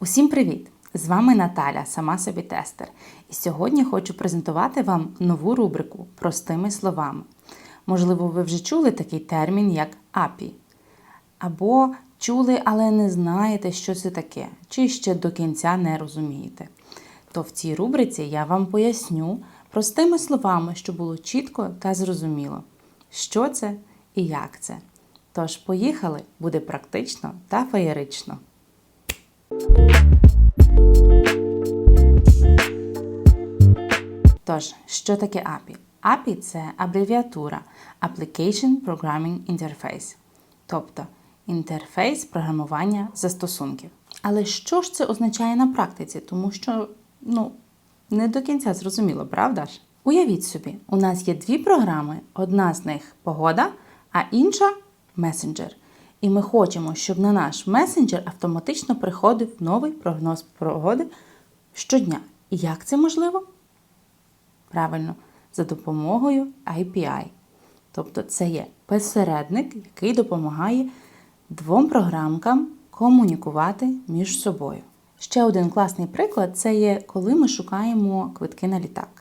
Усім привіт! З вами Наталя, сама собі тестер. І сьогодні хочу презентувати вам нову рубрику простими словами. Можливо, ви вже чули такий термін, як API. Або чули, але не знаєте, що це таке, чи ще до кінця не розумієте. То в цій рубриці я вам поясню простими словами, щоб було чітко та зрозуміло, що це і як це. Тож, поїхали, буде практично та феєрично. Тож, що таке API? API – це абревіатура Application Programming Interface, тобто інтерфейс програмування застосунків. Але що ж це означає на практиці? Тому що, ну, не до кінця зрозуміло, правда ж? Уявіть собі, у нас є дві програми, одна з них погода, а інша месенджер. І ми хочемо, щоб на наш месенджер автоматично приходив новий прогноз погоди щодня. І як це можливо? Правильно, за допомогою API. Тобто це є посередник, який допомагає двом програмкам комунікувати між собою. Ще один класний приклад це є, коли ми шукаємо квитки на літак.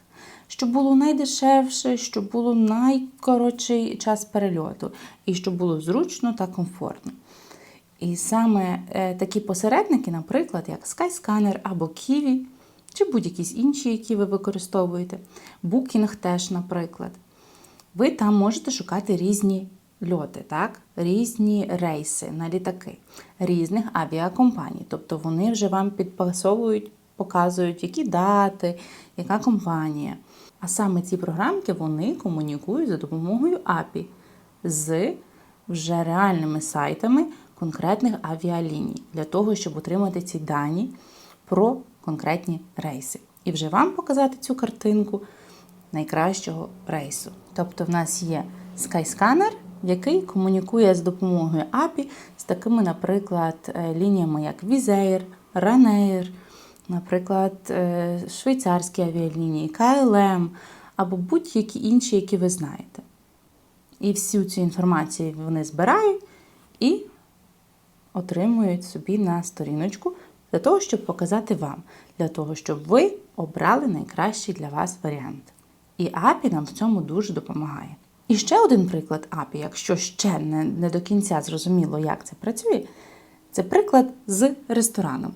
Щоб було найдешевше, щоб було найкоротший час перельоту, і щоб було зручно та комфортно. І саме е, такі посередники, наприклад, як Skyscanner або Kiwi, чи будь-якісь інші, які ви використовуєте. Booking теж, наприклад. Ви там можете шукати різні льоти, так? різні рейси на літаки різних авіакомпаній. Тобто вони вже вам підпасовують, показують, які дати, яка компанія. А саме ці програмки вони комунікують за допомогою API з вже реальними сайтами конкретних авіаліній для того, щоб отримати ці дані про конкретні рейси. І вже вам показати цю картинку найкращого рейсу. Тобто, в нас є Skyscanner, який комунікує з допомогою API з такими, наприклад, е, лініями, як Air, Ryanair, наприклад, е, швейцарські авіалінії, KLM або будь-які інші, які ви знаєте. І всю цю інформацію вони збирають і отримують собі на сторіночку для того, щоб показати вам, для того, щоб ви обрали найкращий для вас варіант. І API нам в цьому дуже допомагає. І ще один приклад API, якщо ще не, не до кінця зрозуміло, як це працює, це приклад з рестораном.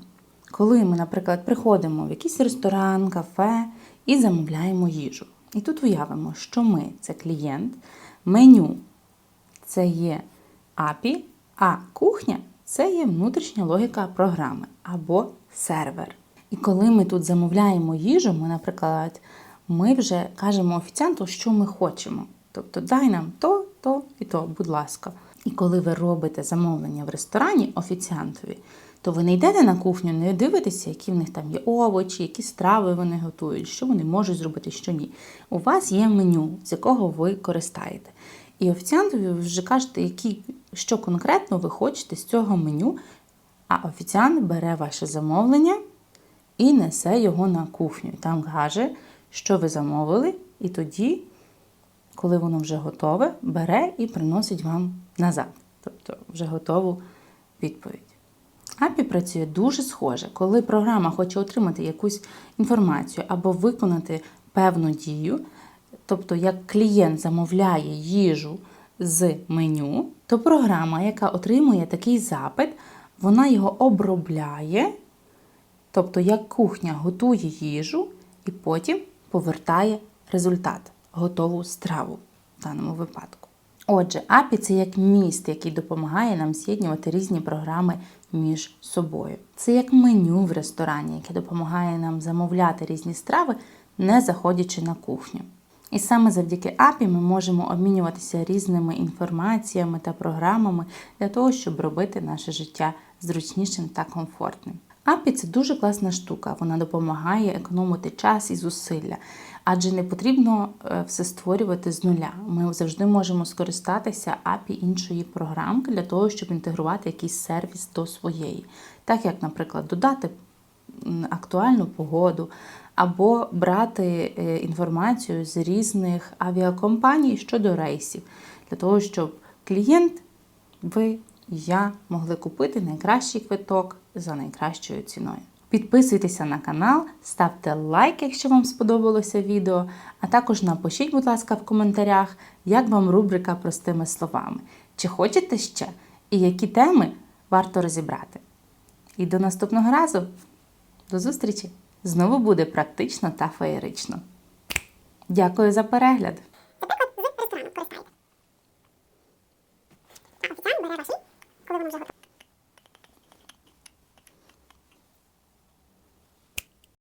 Коли ми, наприклад, приходимо в якийсь ресторан, кафе і замовляємо їжу. І тут уявимо, що ми це клієнт, меню це є API, а кухня це є внутрішня логіка програми або сервер. І коли ми тут замовляємо їжу, ми, наприклад, ми вже кажемо офіціанту, що ми хочемо. Тобто дай нам то, то і то, будь ласка. І коли ви робите замовлення в ресторані офіціантові, то ви не йдете на кухню, не дивитеся, які в них там є овочі, які страви вони готують, що вони можуть зробити, що ні. У вас є меню, з якого ви користаєте. І офіціантові ви вже кажете, які, що конкретно ви хочете з цього меню, а офіціант бере ваше замовлення і несе його на кухню. Там каже, що ви замовили, і тоді, коли воно вже готове, бере і приносить вам назад. Тобто вже готову відповідь. API працює дуже схоже, коли програма хоче отримати якусь інформацію або виконати певну дію, тобто як клієнт замовляє їжу з меню, то програма, яка отримує такий запит, вона його обробляє, тобто як кухня готує їжу і потім повертає результат, готову страву в даному випадку. Отже, API це як міст, який допомагає нам з'єднувати різні програми між собою. Це як меню в ресторані, яке допомагає нам замовляти різні страви, не заходячи на кухню. І саме завдяки API ми можемо обмінюватися різними інформаціями та програмами для того, щоб робити наше життя зручнішим та комфортним. API – це дуже класна штука, вона допомагає економити час і зусилля, адже не потрібно е, все створювати з нуля. Ми завжди можемо скористатися API іншої програмки для того, щоб інтегрувати якийсь сервіс до своєї. Так як, наприклад, додати актуальну погоду, або брати е, інформацію з різних авіакомпаній щодо рейсів, для того, щоб клієнт, ви я могли купити найкращий квиток за найкращою ціною. Підписуйтеся на канал, ставте лайк, якщо вам сподобалося відео, а також напишіть, будь ласка, в коментарях, як вам рубрика простими словами. Чи хочете ще і які теми варто розібрати. І до наступного разу. До зустрічі! Знову буде практично та феєрично. Дякую за перегляд! 문제가